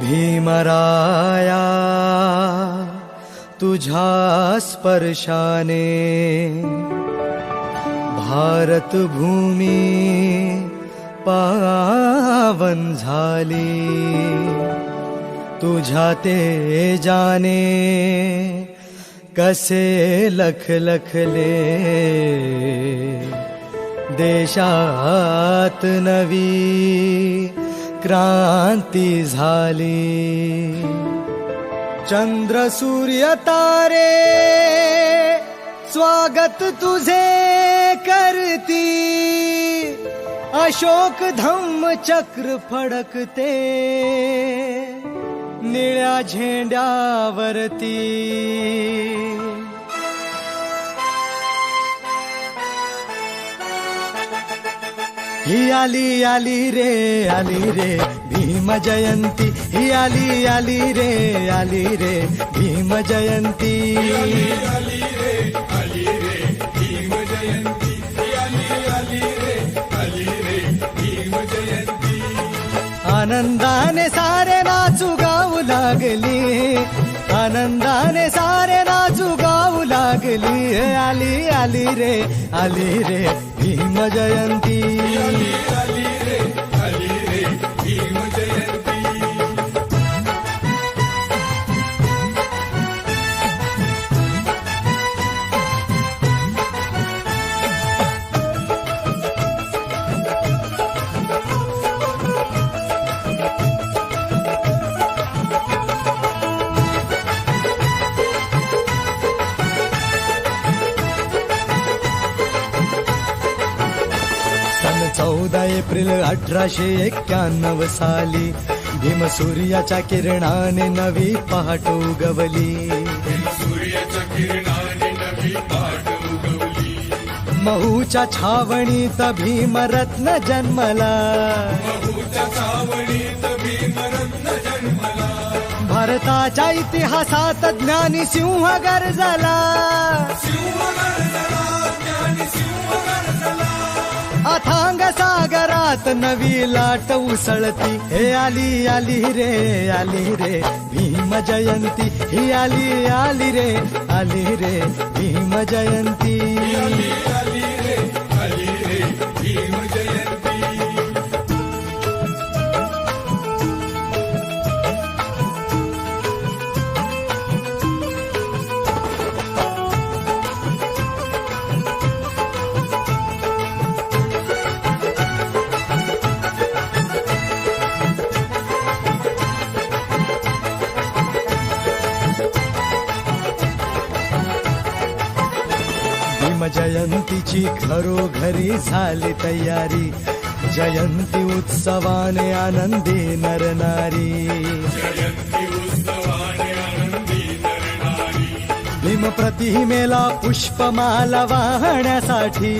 भीमराया तुझ्या स्पर्शाने भारत भूमी पावन झाली. तुझ्या ते जाने कसे लख लखले देशात नवी क्रांती झाली. चंद्र सूर्य तारे स्वागत तुझे करती. अशोक धम्म चक्र फडकते. निळ्या झेंड्यावरती. ही आली आली रे आली रे भीम जयंती। ही आली आली रे आली रे भीम जयंती। आनंदाने आली आली रे आली रे भीम जयंती. सन चौदा एप्रिल अठराशे एक्क्याण्णव साली भीम सूर्याच्या किरणाने नवी पहाट उगवली. महूच्या छावणीत भीमरत्न जन्मला. भारताच्या इतिहासात ज्ञानी सिंह गरजला अथांग सागरात नवी लाट उसळती. हे आली आली रे आली रे. भीम जयंती. ही आली आली रे आली रे. भीम जयंती. भीम जयंतीची घरोघरी झाली तयारी. जयंती उत्सवाने आनंदी नरनारी. भीम प्रतिमेला पुष्पमाला वाहण्यासाठी.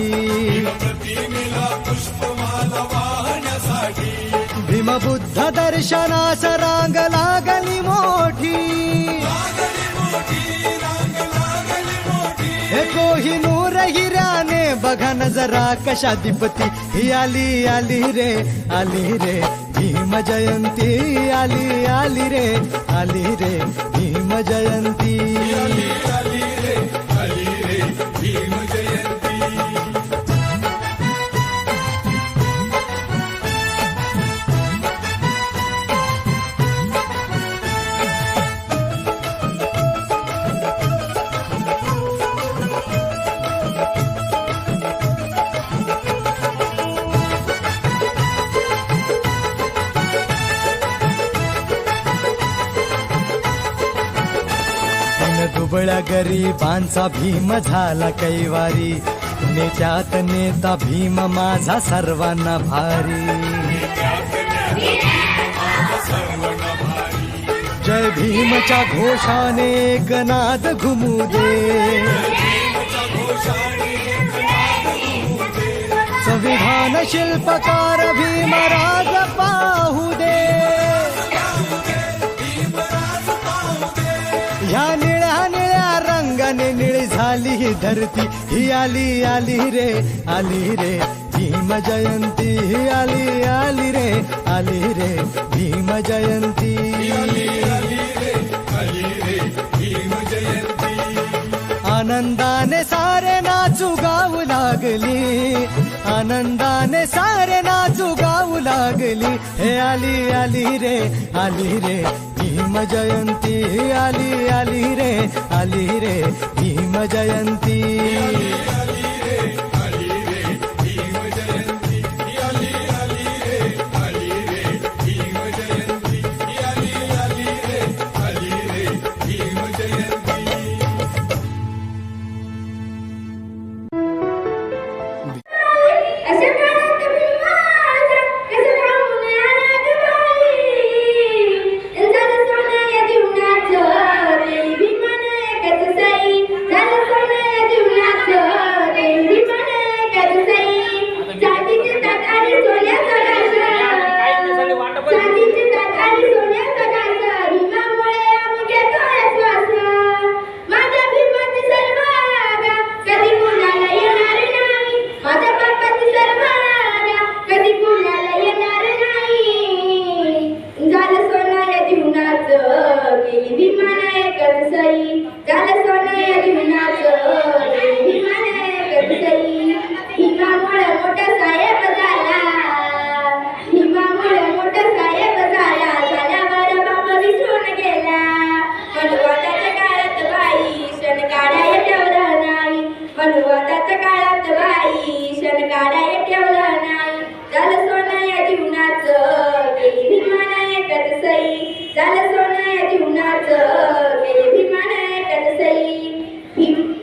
भीमबुद्ध दर्शनास रांग लागली मोठी. हे कोहिनूर हिराने बघा न जरा कशा दिपती. ही आली आली रे आली रे. भीम जयंती आली आली रे आली रे. भीम जयंती गरीबांचा भीम झाला कैवारी. नेत्यात नेता भीम माझा सर्वांना भारी. जय भीमच्या घोषाने गनाद घुमू दे संविधान शिल्पकार भीमराज पाहू दे. ह्या आली ही धरती ही आली आली रे आली रे. भीम जयंती ही आली आली रे आली रे. भीम जयंती. आनंदाने सारे नाचू गाऊ लागली. आनंदाने सारे नाचू गाऊ लागली. हे आली आली रे आली रे. भीम जयंती आली आली रे आली रे भीम जयंती. Thank you.